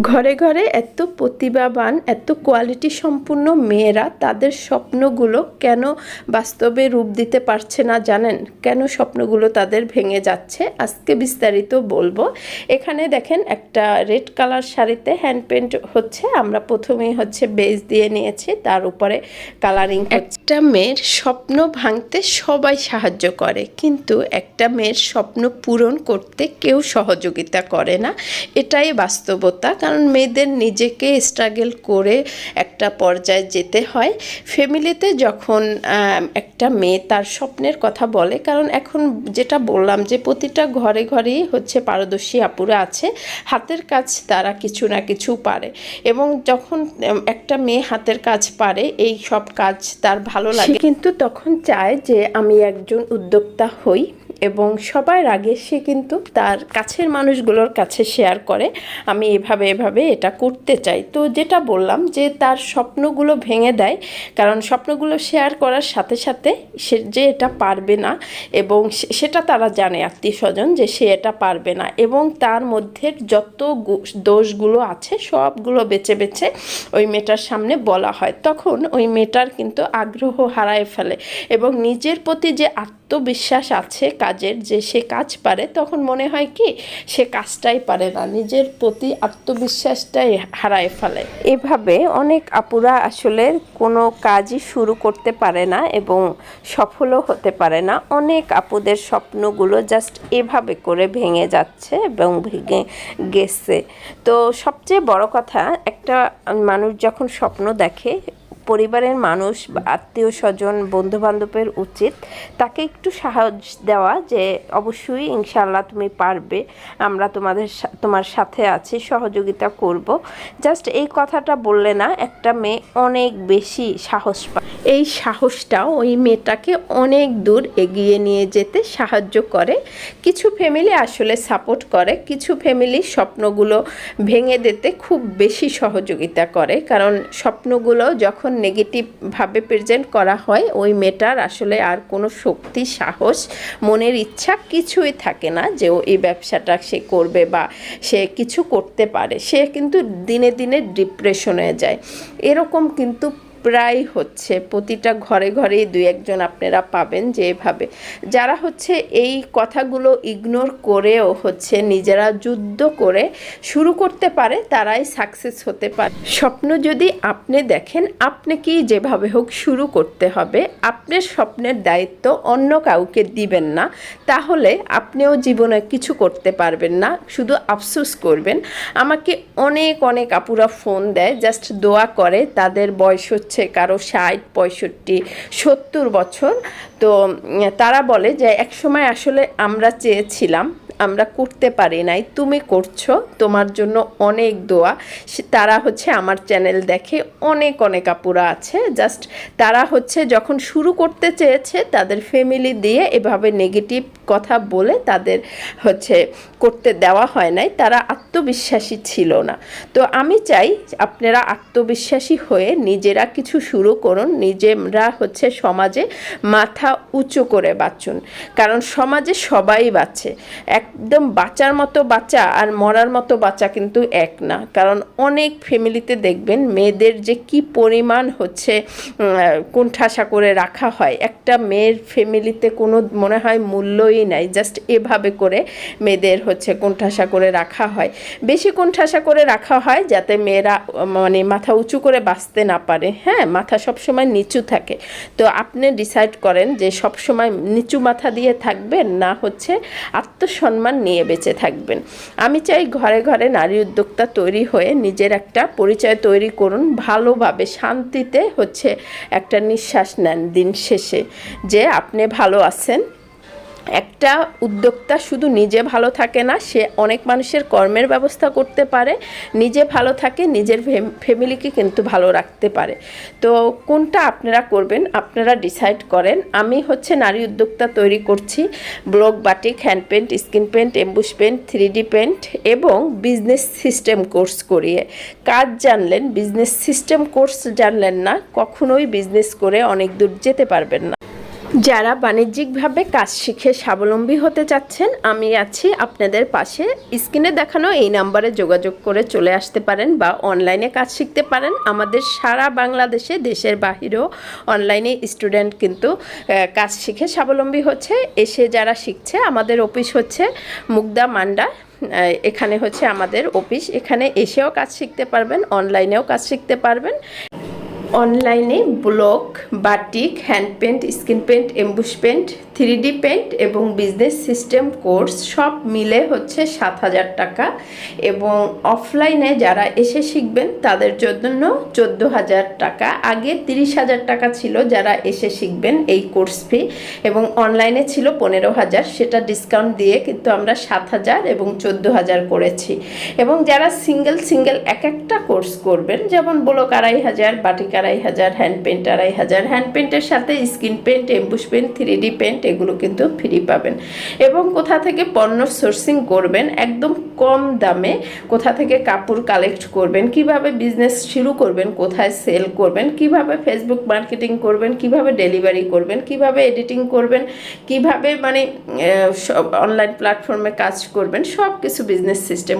ঘরে ঘরে এত প্রতিভাবান, এত কোয়ালিটি সম্পূর্ণ মেয়েরা তাদের স্বপ্নগুলো কেন বাস্তবে রূপ দিতে পারছে না জানেন? কেন স্বপ্নগুলো তাদের ভেঙে যাচ্ছে? আজকে বিস্তারিত বলব। এখানে দেখেন একটা রেড কালার শাড়িতে হ্যান্ড পেন্ট হচ্ছে। আমরা প্রথমেই হচ্ছে বেজ দিয়ে নিয়েছি, তার উপরে কালারিং একটা মেয়ের স্বপ্ন ভাঙতে সবাই সাহায্য করে, কিন্তু একটা মেয়ের স্বপ্ন পূরণ করতে কেউ সহযোগিতা করে না। এটাই বাস্তবতা। কারণ মেয়েদের নিজেকে স্ট্রাগল করে একটা পর্যায়ে যেতে হয়। ফ্যামিলিতে যখন একটা মেয়ে তার স্বপ্নের কথা বলে কারণ এখন যেটা বললাম যে প্রতিটা ঘরে ঘরেই হচ্ছে পারদর্শী আপুরা আছে হাতের কাজ তারা কিছু না কিছু পারে। এবং যখন একটা মেয়ে হাতের কাজ পারে এই সব কাজ তার ভালো লাগে। কিন্তু তখন চায় যে আমি একজন উদ্যোক্তা হই। এবং সবার আগে সে কিন্তু তার কাছের মানুষগুলোর কাছে শেয়ার করে। আমি এভাবে এভাবে এটা করতে চাই। তো যেটা বললাম যে তার স্বপ্নগুলো ভেঙে দেয়, কারণ স্বপ্নগুলো শেয়ার করার সাথে সাথে সে যে এটা পারবে না এবং সেটা তারা জানে আত্মীয় স্বজন যে সে এটা পারবে না এবং তার মধ্যে যত দোষগুলো আছে সবগুলো বেছে বেছে ওই মেয়েটার সামনে বলা হয়। তখন ওই মেয়েটার কিন্তু আগ্রহ হারায় ফেলে এবং নিজের প্রতি যে আত্মবিশ্বাস আছে কাজের যে সে কাজ পারে, তখন মনে হয় কি সে কাজটাই পারে না, নিজের প্রতি আত্মবিশ্বাসটাই হারায় ফেলে। এভাবে অনেক আপুরা আসলে কোনো কাজই শুরু করতে পারে না এবং সফলও হতে পারে না। অনেক আপুদের স্বপ্নগুলো জাস্ট এভাবে করে ভেঙে যাচ্ছে এবং ভেঙে গেছে। তো সবচেয়ে বড় কথা, একটা মানুষ যখন স্বপ্ন দেখে পরিবারের মানুষ আত্মীয় স্বজন বন্ধু বান্ধবের উচিত তাকে একটু সাহায্য দেওয়া যে অবশ্যই ইনশাল্লাহ তুমি পারবে, আমরা তোমাদের তোমার সাথে আছি, সহযোগিতা করব। জাস্ট এই কথাটা বললে না, একটা মেয়ে অনেক বেশি সাহস পায় এই সাহসটা ওই মেয়েটাকে অনেক দূর এগিয়ে নিয়ে যেতে সাহায্য করে। কিছু ফ্যামিলি আসলে সাপোর্ট করে, কিছু ফ্যামিলি স্বপ্নগুলো ভেঙে দিতে খুব বেশি সহযোগিতা করে। কারণ স্বপ্নগুলো যখন নেগেটিভভাবে প্রেজেন্ট করা হয়, ওই মেয়েটার আসলে আর কোনো শক্তি, সাহস, মনের ইচ্ছা কিছুই থাকে না যে ও এই ব্যবসাটা সে করবে বা সে কিছু করতে পারে। সে কিন্তু দিনে দিনে ডিপ্রেশনে যায়। এরকম কিন্তু প্রায় হচ্ছে প্রতিটা ঘরে ঘরেই দুই একজন আপনারা পাবেন যে এভাবে। যারা হচ্ছে এই কথাগুলো ইগনোর করেও হচ্ছে নিজেরা যুদ্ধ করে শুরু করতে পারে, তারাই সাকসেস হতে পারে। স্বপ্ন যদি আপনি দেখেন আপনাকেই যেভাবে হোক শুরু করতে হবে, আপনার স্বপ্নের দায়িত্ব অন্য কাউকে দিবেন না, তাহলে আপনিও জীবনে কিছু করতে পারবেন না, শুধু আফসোস করবেন। আমাকে অনেক অনেক আপুরা ফোন দেয় জাস্ট দোয়া করে, তাদের বয়স হচ্ছে কারও ষাট পঁয়ষট্টি সত্তর বছর। তো তারা বলে যে একসময় আসলে আমরা চেয়েছিলাম আমরা করতে পারি নাই, তুমি করছ, তোমার জন্য অনেক দোয়া। তারা হচ্ছে আমার চ্যানেল দেখে অনেক অনেক আপুরা আছে জাস্ট তারা হচ্ছে যখন শুরু করতে চেয়েছে, তাদের ফ্যামিলি দিয়ে এভাবে নেগেটিভ কথা বলে তাদের হচ্ছে করতে দেওয়া হয় নাই, তারা আত্মবিশ্বাসী ছিল না। তো আমি চাই আপনারা আত্মবিশ্বাসী হয়ে নিজেরা কিছু শুরু করুন, নিজেরা হচ্ছে সমাজে মাথা উঁচু করে বাঁচুন। কারণ সমাজে সবাই বাঁচে। একদম বাঁচার মতো বাচ্চা আর মরার মতো বাচ্চা কিন্তু এক না। কারণ অনেক ফ্যামিলিতে দেখবেন মেয়েদের যে কি পরিমাণ হচ্ছে কোণঠাসা করে রাখা হয়, একটা মেয়ের ফ্যামিলিতে কোনো মনে হয় মূল্যই নাই জাস্ট এভাবে করে মেয়েদের হচ্ছে কোণঠাসা করে রাখা হয়। বেশি কোণঠাসা করে রাখা হয় যাতে মেয়েরা মানে মাথা উঁচু করে বাঁচতে না পারে। হ্যাঁ মাথা সবসময় নিচু থাকে। তো আপনি ডিসাইড করেন যে সবসময় নিচু মাথা দিয়ে থাকবেন না হচ্ছে আত্মসম্মান নিয়ে বেঁচে থাকবেন। আমি চাই ঘরে ঘরে নারী উদ্যোক্তা তৈরি হয়ে নিজের একটা পরিচয় তৈরি করুন, ভালোভাবে শান্তিতে হচ্ছে একটা নিঃশ্বাস নেন দিন শেষে। যে আপনি ভালো আছেন একটা উদ্যোক্তা শুধু নিজে ভালো থাকে না, সে অনেক মানুষের কর্মের ব্যবস্থা করতে পারে, নিজে ভালো থাকে, নিজের ফ্যাম- ফ্যামিলিকে কিন্তু ভালো রাখতে পারে। তো কোনটা আপনারা করবেন, আপনারা ডিসাইড করেন। আমি হচ্ছে নারী উদ্যোক্তা তৈরি করছি, block batik, hand paint, screen paint emboss paint three D paint এবং বিজনেস সিস্টেম কোর্স করিয়ে। কাজ জানলেন, বিজনেস সিস্টেম কোর্স জানলেন না, কখনোই বিজনেস করে অনেক দূর যেতে পারবেন না। যারা বাণিজ্যিকভাবে কাজ শিখে স্বাবলম্বী হতে চাচ্ছেন, আমি আছি আপনাদের পাশে। স্ক্রিনে দেখানো এই নাম্বারে যোগাযোগ করে চলে আসতে পারেন বা অনলাইনে কাজ শিখতে পারেন। আমাদের সারা বাংলাদেশে, দেশের বাহিরেও অনলাইনে স্টুডেন্ট কিন্তু কাজ শিখে স্বাবলম্বী হচ্ছে। এসে যারা শিখছে, আমাদের অফিস হচ্ছে মুগদা মান্ডা। এখানে হচ্ছে আমাদের অফিস। এখানে এসেও কাজ শিখতে পারবেন, অনলাইনেও কাজ শিখতে পারবেন। অনলাইনে block batik hand paint screen paint emboss paint three D paint এবং বিজনেস সিস্টেম কোর্স সব মিলে হচ্ছে সাত হাজার টাকা এবং অফলাইনে যারা এসে শিখবেন তাদের জন্য চোদ্দ হাজার টাকা। আগে তিরিশ হাজার টাকা ছিল যারা এসে শিখবেন এই কোর্স ফি এবং অনলাইনে ছিল পনেরো হাজার। সেটা ডিসকাউন্ট দিয়ে কিন্তু আমরা সাত হাজার এবং চোদ্দ হাজার করেছি। এবং যারা সিঙ্গেল সিঙ্গেল এক একটা কোর্স করবেন, যেমন ব্লক আড়াই হাজার, বাটিক আড়াই হাজার, হ্যান্ড পেন্ট আড়াই হাজার, হ্যান্ড পেন্টের সাথে screen paint emboss paint three D paint এগুলো কিন্তু ফ্রি পাবেন। এবং কোথা থেকে পণ্য সোর্সিং করবেন, একদম কম দামে কোথা থেকে কাপড় কালেক্ট করবেন, কীভাবে বিজনেস শুরু করবেন, কোথায় সেল করবেন, কীভাবে ফেসবুক মার্কেটিং করবেন, কীভাবে ডেলিভারি করবেন, কীভাবে এডিটিং করবেন, কীভাবে মানে অনলাইন প্ল্যাটফর্মে কাজ করবেন সব কিছু বিজনেস সিস্টেম